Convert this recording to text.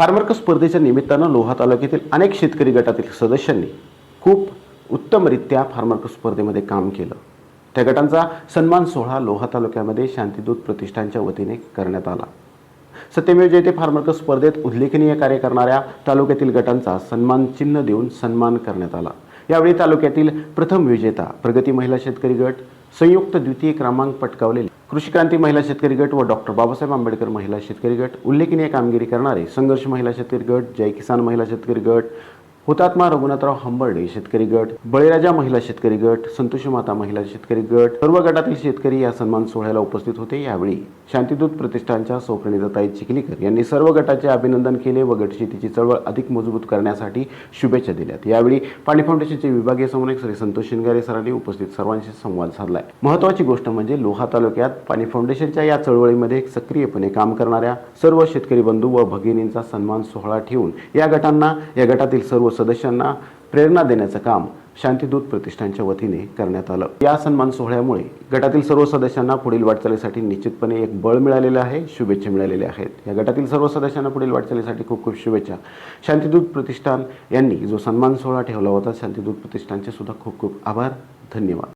फार्मर्क स्पर्धेच्या निमित्तानं लोहा तालुक्यातील अनेक शेतकरी गटातील सदस्यांनी खूप उत्तमरित्या फार्मर्क स्पर्धेमध्ये काम केलं. त्या गटांचा सन्मान सोहळा लोहा तालुक्यामध्ये शांतीदूत प्रतिष्ठानच्या वतीने करण्यात आला. सत्यमेव जयते फार्मर्क स्पर्धेत उल्लेखनीय कार्य करणाऱ्या तालुक्यातील गटांचा सन्मान चिन्ह देऊन सन्मान करण्यात आला. यावेळी तालुक्यातील प्रथम विजेता प्रगती महिला शेतकरी गट संयुक्त द्वितीय क्रमांक पटकावलेले कृषी क्रांती महिला शेतकरी गट व डॉक्टर बाबासाहेब आंबेडकर महिला शेतकरी गट. उल्लेखनीय कामगिरी करणारे संघर्ष महिला शेतकरी गट जय किसान महिला शेतकरी गट हुतात्मा रघुनाथराव हंबर्डे शेतकरी गट बळीराजा महिला शेतकरी गट संतोषी माता महिला शेतकरी गट सर्व गटातील शेतकरी या सन्मान सोहळ्याला उपस्थित होते. यावेळी शांतीदूत प्रतिष्ठानच्या सौप्रणिताई चिखलीकर यांनी सर्व गटाचे अभिनंदन केले व गटशेतीची चळवळ अधिक मजबूत करण्यासाठी शुभेच्छा दिल्यात. यावेळी पाणी फाउंडेशनचे विभागीय समन्वयक श्री संतोष शिंगारे सरांनी उपस्थित सर्वांशी संवाद साधलाय. महत्वाची गोष्ट म्हणजे लोहा तालुक्यात पाणी फाउंडेशनच्या या चळवळीमध्ये सक्रियपणे काम करणाऱ्या सर्व शेतकरी बंधू व भगिनींचा सन्मान सोहळा ठेवून या गटांना या गटातील सर्व सर्व सदस्यांना प्रेरणा देण्याचं काम शांतिदूत प्रतिष्ठानच्या वतीने करण्यात आलं. या सन्मान सोहळ्यामुळे गटातील सर्व सदस्यांना पुढील वाटचालीसाठी निश्चितपणे एक बळ मिळालेलं आहे शुभेच्छा मिळालेल्या आहेत. या गटातील सर्व सदस्यांना पुढील वाटचालीसाठी खूप खूप शुभेच्छा. शांतिदूत प्रतिष्ठान यांनी जो सन्मान सोहळा ठेवला होता शांतिदूत प्रतिष्ठानचे सुद्धा खूप खूप आभार धन्यवाद.